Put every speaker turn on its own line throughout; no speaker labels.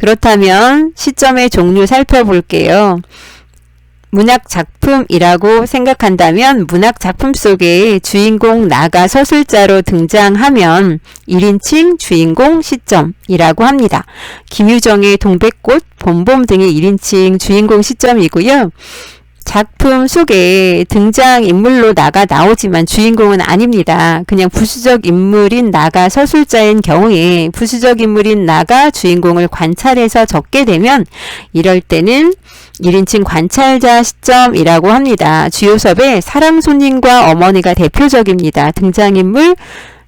그렇다면 시점의 종류 살펴볼게요. 문학 작품이라고 생각한다면 문학 작품 속에 주인공 나가 서술자로 등장하면 1인칭 주인공 시점이라고 합니다. 김유정의 동백꽃, 봄봄 등의 1인칭 주인공 시점이고요. 작품 속에 등장 인물로 나가 나오지만 주인공은 아닙니다. 그냥 부수적 인물인 나가 서술자인 경우에 부수적 인물인 나가 주인공을 관찰해서 적게 되면 이럴 때는 1인칭 관찰자 시점이라고 합니다. 주요섭에 사랑 손님과 어머니가 대표적입니다. 등장인물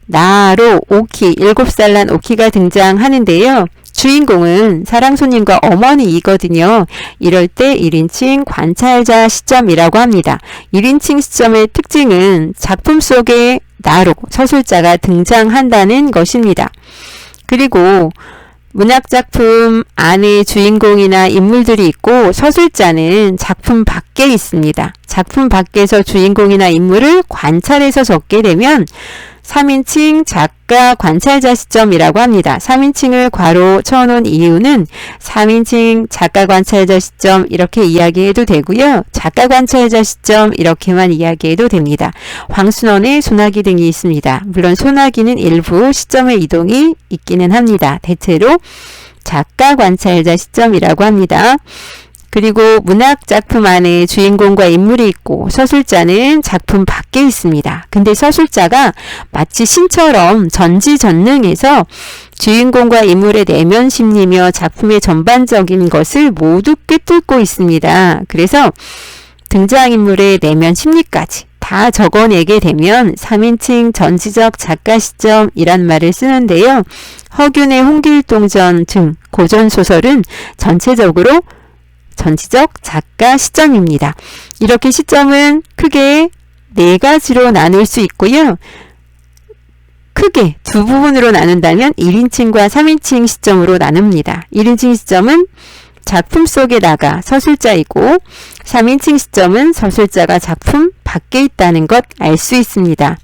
나로 오키, 7살 난 오키가 등장하는데요. 주인공은 사랑 손님과 어머니이거든요. 이럴 때 1인칭 관찰자 시점이라고 합니다. 1인칭 시점의 특징은 작품 속에 나로 서술자가 등장한다는 것입니다. 그리고 문학작품 안에 주인공이나 인물들이 있고 서술자는 작품 밖에 있습니다. 작품 밖에서 주인공이나 인물을 관찰해서 적게 되면 3인칭 작가 관찰자 시점이라고 합니다. 3인칭을 괄호 쳐놓은 이유는 3인칭 작가 관찰자 시점 이렇게 이야기해도 되고요. 작가 관찰자 시점 이렇게만 이야기해도 됩니다. 황순원의 소나기 등이 있습니다. 물론 소나기는 일부 시점의 이동이 있기는 합니다. 대체로 작가 관찰자 시점이라고 합니다. 그리고 문학 작품 안에 주인공과 인물이 있고 서술자는 작품 밖에 있습니다. 근데 서술자가 마치 신처럼 전지전능해서 주인공과 인물의 내면 심리며 작품의 전반적인 것을 모두 꿰뚫고 있습니다. 그래서 등장인물의 내면 심리까지 다 적어내게 되면 3인칭 전지적 작가 시점이란 말을 쓰는데요. 허균의 홍길동전 등 고전소설은 전체적으로 전지적 작가 시점입니다. 이렇게 시점은 크게 네 가지로 나눌 수 있고요. 크게 두 부분으로 나눈다면 1인칭과 3인칭 시점으로 나눕니다. 1인칭 시점은 작품 속에 나가 서술자이고 3인칭 시점은 서술자가 작품 밖에 있다는 것 알 수 있습니다.